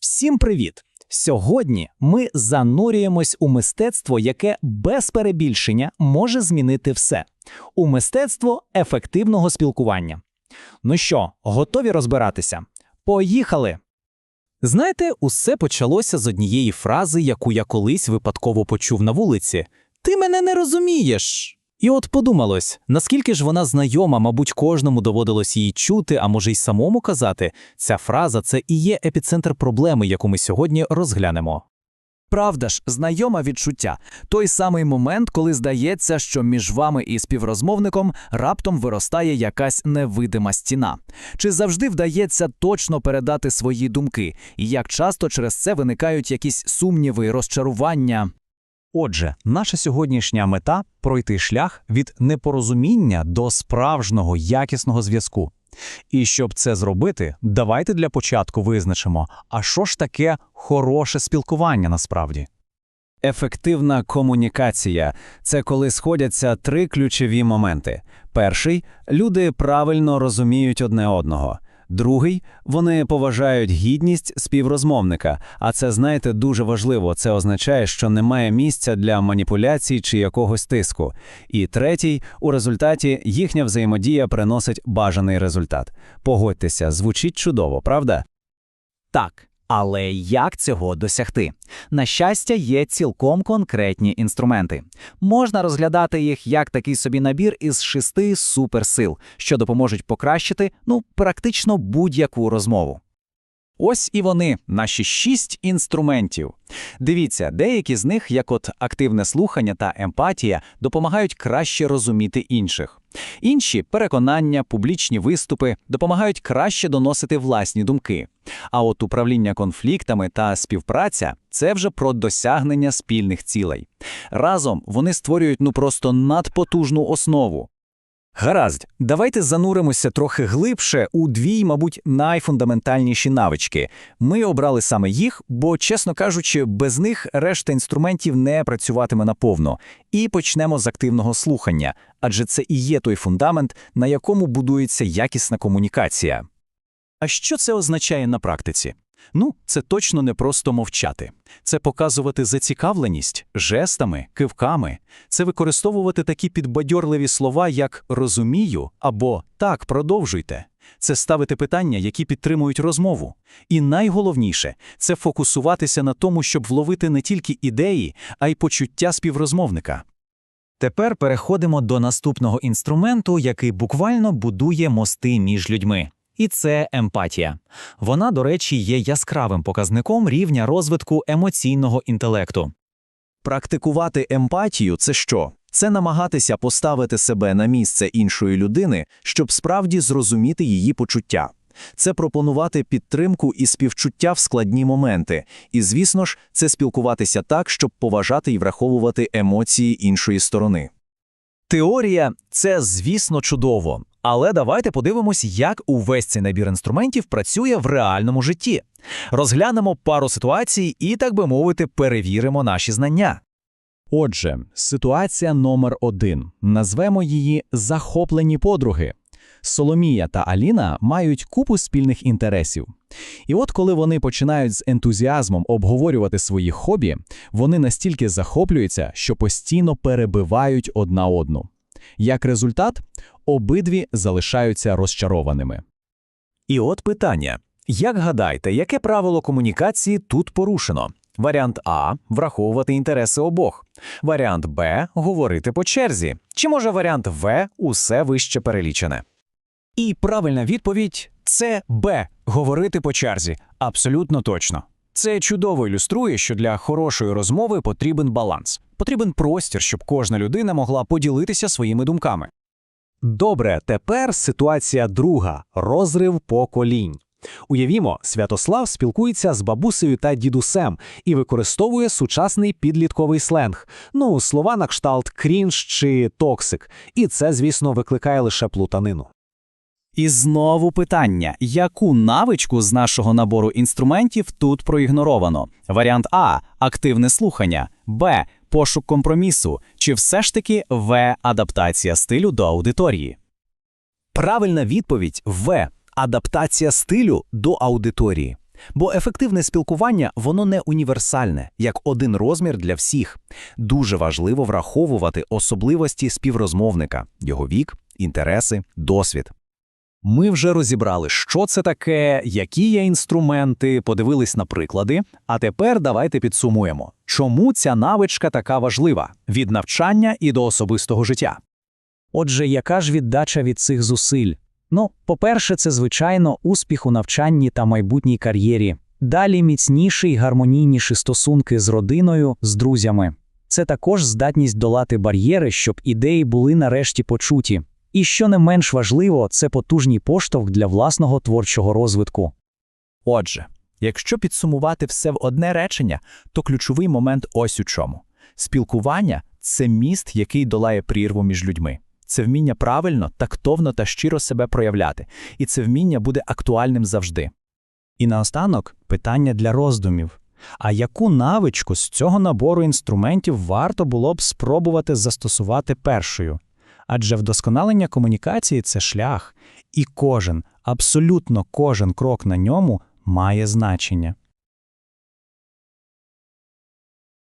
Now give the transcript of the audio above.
Всім привіт! Сьогодні ми занурюємось у мистецтво, яке без перебільшення може змінити все. У мистецтво ефективного спілкування. Ну що, готові розбиратися? Поїхали! Знаєте, усе почалося з однієї фрази, яку я колись випадково почув на вулиці: Ти мене не розумієш. І от подумалось, наскільки ж вона знайома, мабуть, кожному доводилось її чути, а може й самому казати, ця фраза це і є епіцентр проблеми, яку ми сьогодні розглянемо. Правда ж, знайоме відчуття той самий момент, коли здається, що між вами і співрозмовником раптом виростає якась невидима стіна. Чи завжди вдається точно передати свої думки, і як часто через це виникають якісь сумніви, розчарування? Отже, наша сьогоднішня мета пройти шлях від непорозуміння до справжнього якісного зв'язку. І щоб це зробити, давайте для початку визначимо, а що ж таке хороше спілкування насправді. Ефективна комунікація це коли сходяться три ключові моменти. Перший люди правильно розуміють одне одного. Другий вони поважають гідність співрозмовника. А це, знаєте, дуже важливо. Це означає, що немає місця для маніпуляцій чи якогось тиску. І третій, у результаті їхня взаємодія приносить бажаний результат. Погодьтеся, звучить чудово, правда? Так. Але як цього досягти? На щастя, є цілком конкретні інструменти. Можна розглядати їх як такий собі набір із шести суперсил, що допоможуть покращити ну практично будь-яку розмову. Ось і вони, наші шість інструментів. Дивіться, деякі з них, як от активне слухання та емпатія, допомагають краще розуміти інших. Інші переконання, публічні виступи допомагають краще доносити власні думки. А от управління конфліктами та співпраця це вже про досягнення спільних цілей. Разом вони створюють ну просто надпотужну основу. Гаразд, давайте зануримося трохи глибше у дві, мабуть, найфундаментальніші навички. Ми обрали саме їх, бо, чесно кажучи, без них решта інструментів не працюватиме наповно. І почнемо з активного слухання, адже це і є той фундамент, на якому будується якісна комунікація. А що це означає на практиці? Ну, це точно не просто мовчати. Це показувати зацікавленість жестами, кивками. Це використовувати такі підбадьорливі слова, як розумію або так, продовжуйте. Це ставити питання, які підтримують розмову. І найголовніше це фокусуватися на тому, щоб вловити не тільки ідеї, а й почуття співрозмовника. Тепер переходимо до наступного інструменту, який буквально будує мости між людьми. І це емпатія. Вона, до речі, є яскравим показником рівня розвитку емоційного інтелекту. Практикувати емпатію це що? Це намагатися поставити себе на місце іншої людини, щоб справді зрозуміти її почуття. Це пропонувати підтримку і співчуття в складні моменти. І, звісно ж, це спілкуватися так, щоб поважати і враховувати емоції іншої сторони. Теорія це, звісно, чудово. Але давайте подивимось, як увесь цей набір інструментів працює в реальному житті. Розглянемо пару ситуацій і, так би мовити, перевіримо наші знання. Отже, ситуація номер один. Назвемо її захоплені подруги. Соломія та Аліна мають купу спільних інтересів. І от коли вони починають з ентузіазмом обговорювати свої хобі, вони настільки захоплюються, що постійно перебивають одна одну. Як результат, обидві залишаються розчарованими. І от питання: як гадаєте, яке правило комунікації тут порушено? Варіант А враховувати інтереси обох. Варіант Б говорити по черзі. Чи може варіант В усе вище перелічене? І правильна відповідь це Б говорити по черзі. Абсолютно точно. Це чудово ілюструє, що для хорошої розмови потрібен баланс. Потрібен простір, щоб кожна людина могла поділитися своїми думками. Добре, тепер ситуація друга розрив поколінь. Уявімо, Святослав спілкується з бабусею та дідусем і використовує сучасний підлітковий сленг, ну, слова на кшталт крінж чи токсик, і це, звісно, викликає лише плутанину. І знову питання: яку навичку з нашого набору інструментів тут проігноровано? Варіант А активне слухання, Б. Пошук компромісу, чи все ж таки В. Адаптація стилю до аудиторії? Правильна відповідь В. Адаптація стилю до аудиторії. Бо ефективне спілкування воно не універсальне, як один розмір для всіх. Дуже важливо враховувати особливості співрозмовника, його вік, інтереси, досвід. Ми вже розібрали, що це таке, які є інструменти, подивились на приклади. А тепер давайте підсумуємо, чому ця навичка така важлива від навчання і до особистого життя. Отже, яка ж віддача від цих зусиль? Ну, по-перше, це, звичайно, успіх у навчанні та майбутній кар'єрі. Далі міцніші й гармонійніші стосунки з родиною, з друзями. Це також здатність долати бар'єри, щоб ідеї були нарешті почуті. І що не менш важливо, це потужний поштовх для власного творчого розвитку. Отже, якщо підсумувати все в одне речення, то ключовий момент ось у чому. Спілкування – це міст, який долає прірву між людьми. Це вміння правильно, тактовно та щиро себе проявляти. І це вміння буде актуальним завжди. І наостанок питання для роздумів. А яку навичку з цього набору інструментів варто було б спробувати застосувати першою? Адже вдосконалення комунікації це шлях, і кожен, абсолютно кожен крок на ньому має значення.